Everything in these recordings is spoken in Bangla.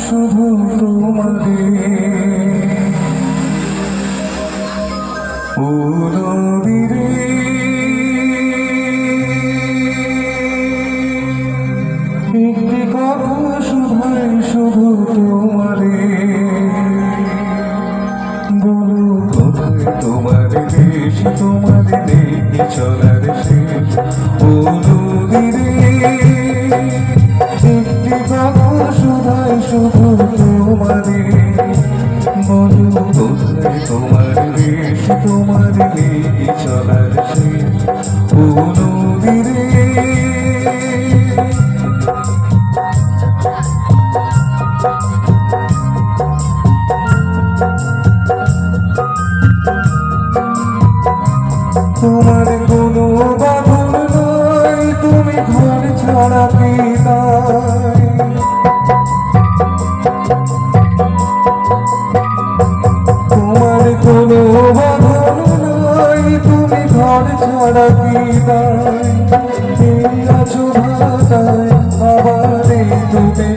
শুধু তোমারে ও শুধু তোমারে বলো তোমার দেশ তোমার নেই চলার শুধাই শুধু তোমারে বলো কোথায় তোমার দেশ, তোমার নেই চলার শেষ তোমার কোনো বাঁধন নয়, তুমি ঘর ছাড়া পিতায় তোমার কোনো বাঁধন নয় তুমি ঘর ছাড়া এই আছো ভাতায়, আবার তুমি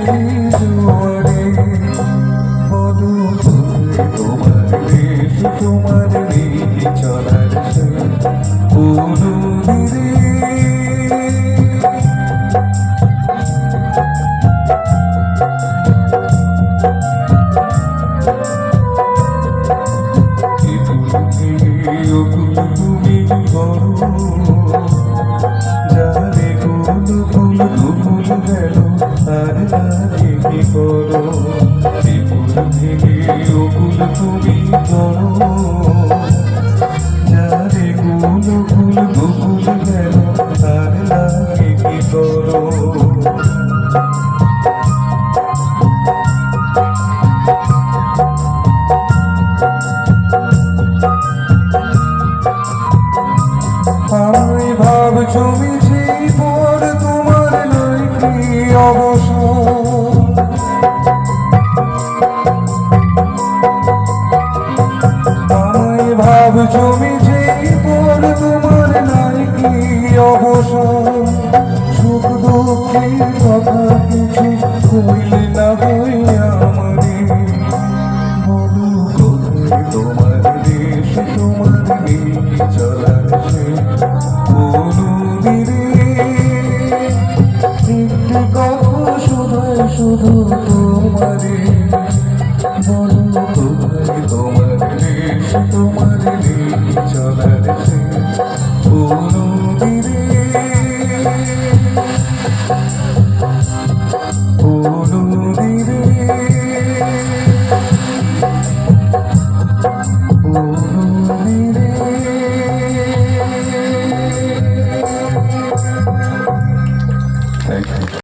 তোমার তোমার নেই করো বিপুল ভেঙে অকুল তুমি করো যারে কোন ফুল ফুল গেল আর লাগে কি করো? আমি ভাব পর তোমার নয় কি ভাব জমিছি পর তোমার নাই কি অবসর? সুখ দুঃখের কথা কিছু হইলে না হই আমারে। দেশ তোমার অনুদিরে একটি কথা শুধাই শুধু তোমারে। বলো